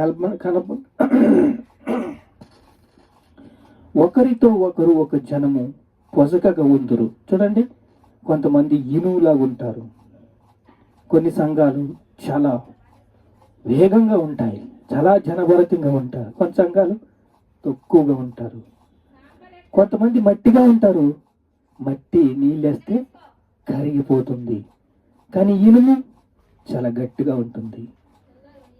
కల్ప కలప ఒకరితో ఒకరు ఒక జనము పొసకగా ఉందురు. చూడండి కొంతమంది ఇనువులా ఉంటారు. కొన్ని సంఘాలు చాలా వేగంగా ఉంటాయి. చాలా జనభరితంగా ఉంటారు. కొన్ని సంఘాలు తక్కువగా ఉంటారు. కొంతమంది మట్టిగా ఉంటారు. మట్టి నీళ్ళేస్తే కరిగిపోతుంది. కానీ ఇనుము చాలా గట్టిగా ఉంటుంది.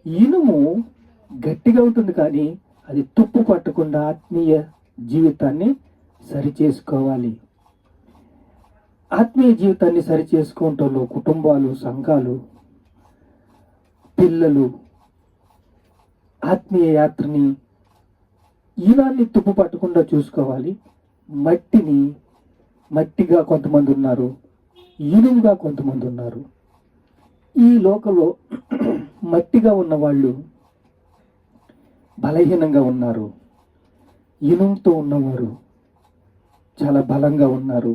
ఇనుము గట్టిగా ఉంటుంది కానీ అది తుప్పు పట్టకుండా ఆత్మీయ జీవితాన్ని సరి చేసుకోవాలి ఆత్మీయ జీవితాన్ని సరిచేసుకోవటంలో కుటుంబాలు సంఘాలు పిల్లలు ఆత్మీయ యాత్రని ఈనాన్ని తుప్పు పట్టకుండా చూసుకోవాలి. మట్టిని మట్టిగా కొంతమంది ఉన్నారు ఈనుగా కొంతమంది ఉన్నారు. ఈ లోకంలో మట్టిగా ఉన్న వాళ్ళు బలహీనంగా ఉన్నారు. ఇనుముతో ఉన్నవారు చాలా బలంగా ఉన్నారు.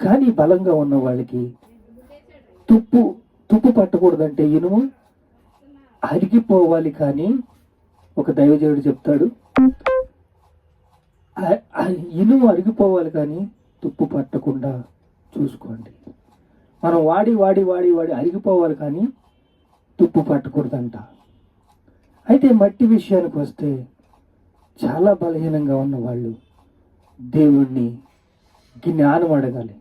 కానీ బలంగా ఉన్న వాళ్ళకి తుప్పు తుప్పు పట్టకూడదంటే ఇనుము అరిగిపోవాలి కానీ ఒక దైవజనుడు చెప్తాడు ఇనుము అరిగిపోవాలి కానీ తుప్పు పట్టకుండా చూసుకోండి. మనం వాడి వాడి వాడి వాడి అరిగిపోవాలి కానీ తుప్పు పట్టకూడదంట. అయితే మట్టి విషయానికి వస్తే చాలా బలహీనంగా ఉన్న వాళ్ళు దేవుణ్ణి జ్ఞానం అడగాలి.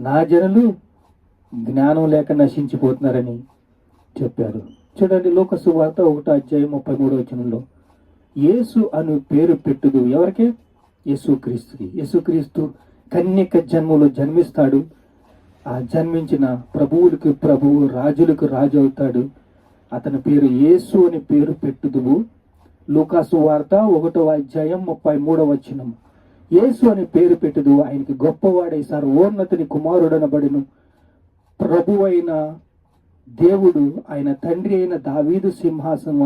నా జనులు జ్ఞానం లేక నశించిపోతున్నారని చెప్పారు. చూడండి లోక సువార్త ఒకటో అధ్యాయం ముప్పై మూడో వచనంలో యేసు అను పేరు పెట్టుదు ఎవరికే? యేసుక్రీస్తుకి యేసుక్రీస్తు కన్యక జన్మలో జన్మిస్తాడు. ఆ జన్మించిన ప్రభువులకు ప్రభువు రాజులకు రాజు అవుతాడు. అతని పేరు యేసు అని పేరు పెట్టుదువు. లూకాసు వార్త ఒకటో అధ్యాయం ముప్పై మూడవ వచనం. యేసు అని పేరు పెట్టుదు ఆయనకి గొప్పవాడై సర్వోన్నతిని కుమారుడనబడిను. ప్రభువైన దేవుడు ఆయన తండ్రి అయిన దావీదు సింహాసనం